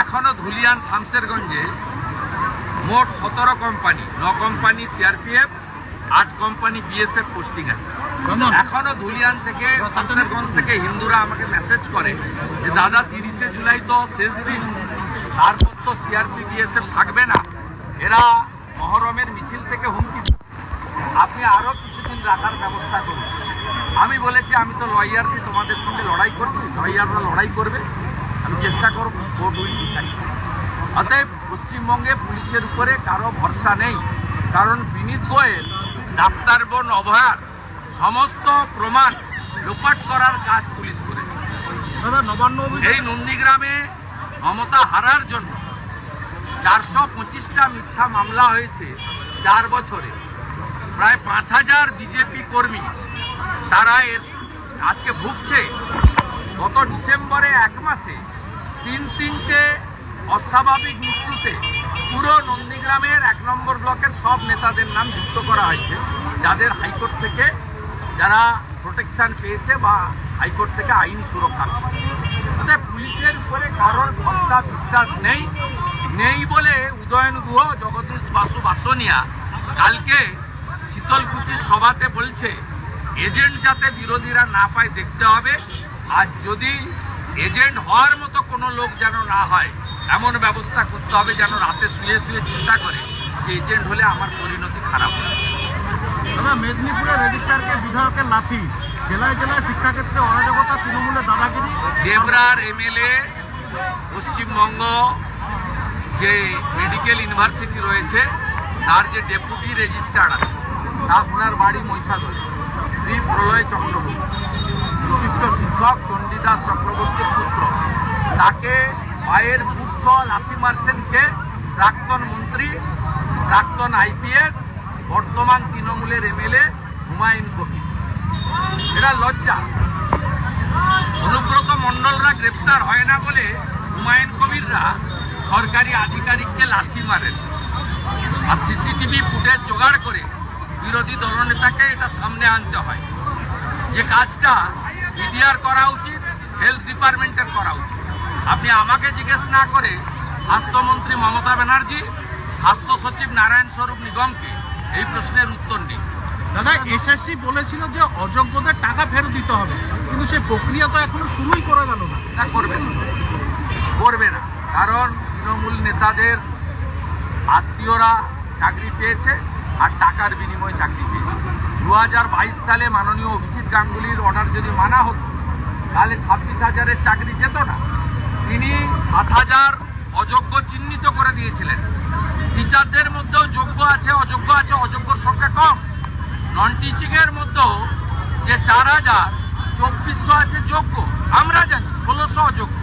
এখনও ধুলিয়ান শামসেরগঞ্জে মোট সতেরো কোম্পানি ন কোম্পানি সিআরপিএফ আট কোম্পানি বিএসএফ পোস্টিং আছে। এখনও ধুলিয়ান থেকে শামসেরগঞ্জ থেকে হিন্দুরা আমাকে মেসেজ করে যে দাদা তিরিশে জুলাই তো শেষ দিন তারপর তো সিআরপি বিএসএফ থাকবে না। এরা মহরমের মিছিল থেকে হুমকি। আপনি আরও কিছুদিন রাখার ব্যবস্থা করুন। আমি বলেছি আমি তো লয়ার দিয়ে তোমাদের সঙ্গে লড়াই করছি লয়াররা লড়াই করবে। আমি চেষ্টা করব কোর্ট উইল ডিসাইড অতএব পশ্চিমবঙ্গে পুলিশের উপরে কারও ভরসা নেই। কারণ বিনীত গোয়েল ডাক্তার বোন অভয়ার সমস্ত প্রমাণ লোপাট করার কাজ পুলিশ করেছে। এই নন্দীগ্রামে মমতা হারার জন্য চারশো পঁচিশটা মিথ্যা মামলা হয়েছে চার বছরে। প্রায় পাঁচ হাজার বিজেপি কর্মী তারা এর আজকে ভুগছে। গত ডিসেম্বরে এক মাসে তিন তিনটে অস্বাভাবিক মৃত্যুতে পুরো নন্দীগ্রামের এক নম্বর ব্লকের সব নেতাদের নাম যুক্ত করা হয়েছে, যাদের হাইকোর্ট থেকে যারা প্রোটেকশন পেয়েছে বা হাইকোর্ট থেকে আইনি সুরক্ষা পেয়েছে পুলিশের উপরে কারোর ভরসা, বিশ্বাস নেই। নেই বলে উদয়ন গুহ, জগদীশ বাসু বাসনিয়া কালকে শীতলকুচির সভাতে বলছে, এজেন্ট যাতে বিরোধীরা না পায় দেখতে হবে। আর যদি এজেন্ট হওয়ার মতো কোনো লোক যেন না হয় এমন ব্যবস্থা করতে হবে যেন রাতে শুয়ে শুয়ে চিন্তা করে যে এজেন্ট হলে আমার পরিণতি খারাপ হবে। দাদা মেদিনীপুরের রেজিস্ট্রারকে বিধায়কের লাথি জেলায় জেলায় শিক্ষাক্ষেত্রে অরাজকতা তৃণমূলের দাদাগিরি দেবরার এমএলএ পশ্চিমবঙ্গ যে মেডিকেল ইউনিভার্সিটি রয়েছে তার যে ডেপুটি রেজিস্ট্রার আছে তা ওনার বাড়ি মহিষাদল শ্রী প্রলয় চক্রবর্তী। তাকে পায়ের বুটসহ লাথি মারছেন কে? প্রাক্তন মন্ত্রী, প্রাক্তন আইপিএস, বর্তমান তৃণমূলের এমএলএ হুমায়ুন কবির। এটা লজ্জা। অনুব্রত মণ্ডলরা গ্রেপ্তার হয় না বলে হুমায়ুন কবিররা সরকারি আধিকারিককে লাথি মারেন। আর সিসিটিভি ফুটেজ জোগাড় করে বিরোধী দলনেতাকে এটা সামনে আনতে হয়। যে কাজটা মিডিয়ার করা উচিত, হেলথ ডিপার্টমেন্টের করা উচিত। আপনি আমাকে জিজ্ঞেস না করে স্বাস্থ্যমন্ত্রী মমতা ব্যানার্জি স্বাস্থ্য সচিব নারায়ণ স্বরূপ নিগমকে এই প্রশ্নের উত্তর নিন দাদা এসএসসি বলেছিল যে অযোগ্যদের টাকা ফেরত দিতে হবে কিন্তু সেই প্রক্রিয়া তো এখনও শুরুই করা গেল না। না করবে না। করবে না। কারণ তৃণমূল নেতাদের আত্মীয়রা চাকরি পেয়েছে আর টাকার বিনিময়ে চাকরি পেয়েছে। দু হাজার বাইশ সালে মাননীয় অভিজিৎ গাঙ্গুলির অর্ডার যদি মানা হতো তাহলে ছাব্বিশ হাজারের চাকরি যেত না। তিনি সাত হাজার অযোগ্য চিহ্নিত করে দিয়েছিলেন। টিচারদের মধ্যেও যোগ্য আছে, অযোগ্য আছে, অযোগ্যর সংখ্যা কম। নন টিচিংয়ের মধ্যেও যে চার হাজার, চব্বিশশো আছে যোগ্য। আমরা জানি, ষোলোশো অযোগ্য।